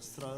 strana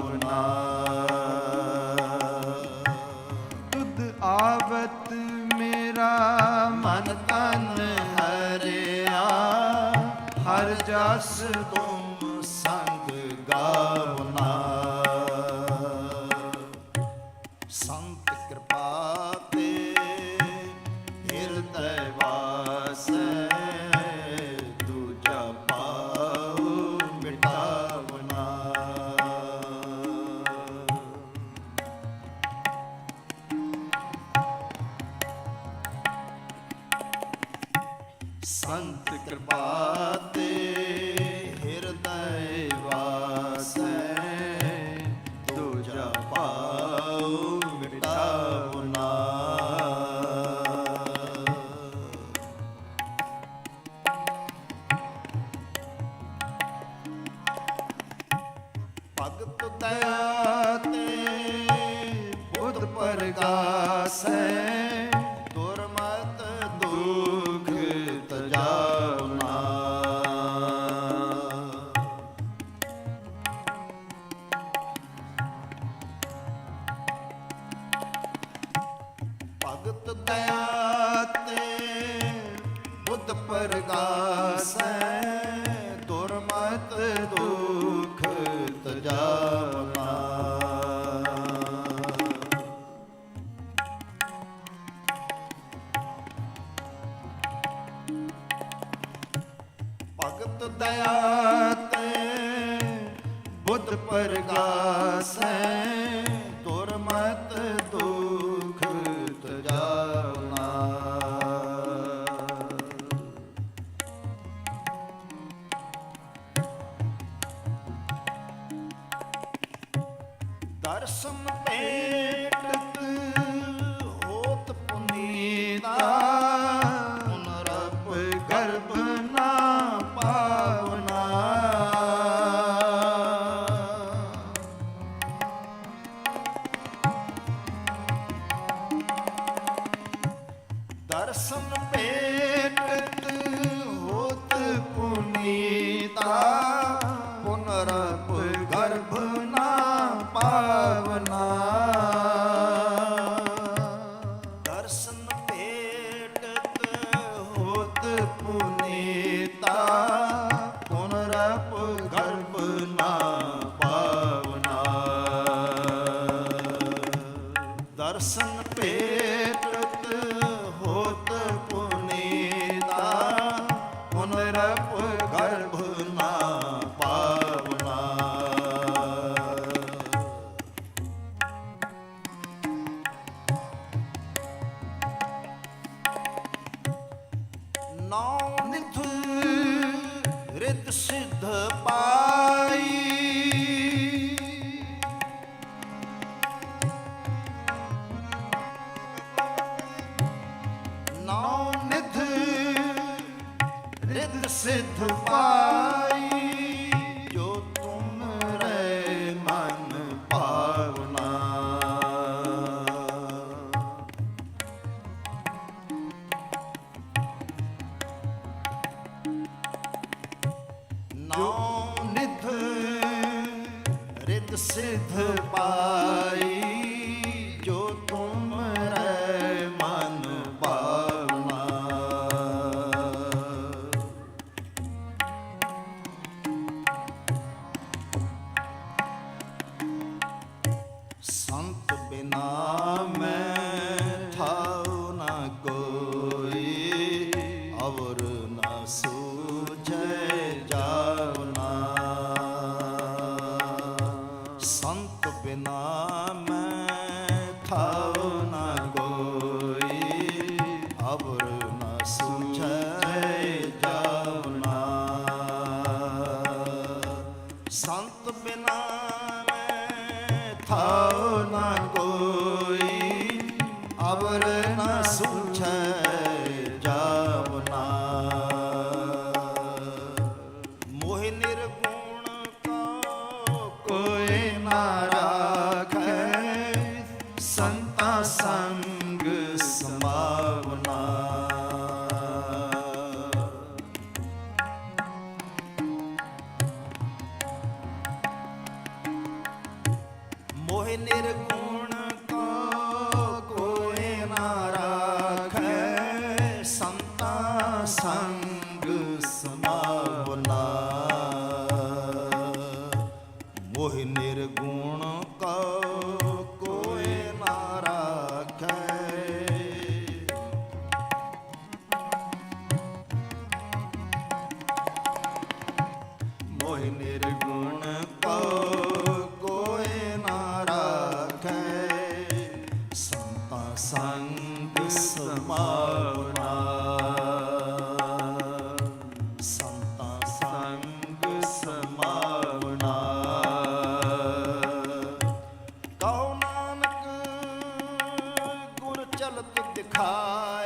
ਰਸ ਤੁਮ ਸੰਗ ਸੰਤ ਕਿਰਪਾ ਤੇ ਹਿਰਦੈ ਵਾਸੈ ਦੂਜਾ ਪਾਉ ਸੰਤ ਕਿਰਪਾ ਤੇ ਭਗਤ ਦਇਆ ਬੁੱਧ ਪ੍ਰਗਾਸੈ ਦੁਰਮਤ ਭਗਤ ਦਇਆ ਬੁੱਧ ਪ੍ਰਗਾਸੈ ਪ੍ਰਗਾਸੈ। some hit the city. ਸਿਧ ਪਾਈ ਜੋ ਤੁਮ ਰਹਿ ਸੰਤ ਬਿਨਾ ਮੈਂ ਸੰਤ ਬਿਨਾ ਥਾਉ ਨਾ ਕੋਈ। ਅਵਰ ਨਾ ਸੁਝੈ morrer nergo 开。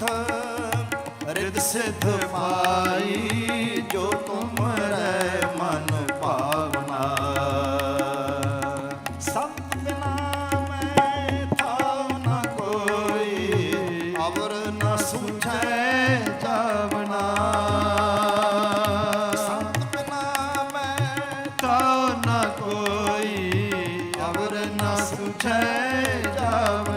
ਪੰਥ ਰਿਤ ਸਿਧ ਪਾਈ ਜੋ ਤੁਮਰੇ ਮਨ ਭਾਵਨਾ ਸੰਤ ਨਾਮ ਥਾਉ ਨ ਕੋਈ ਅਵਰ ਨ ਸੁਝੈ ਜਾਵਨਾ ਸੰਤ ਨਾਮ ਥਾਉ ਨ ਕੋਈ ਅਵਰ ਨ ਸੁਝੈ ਜਾਵਨਾ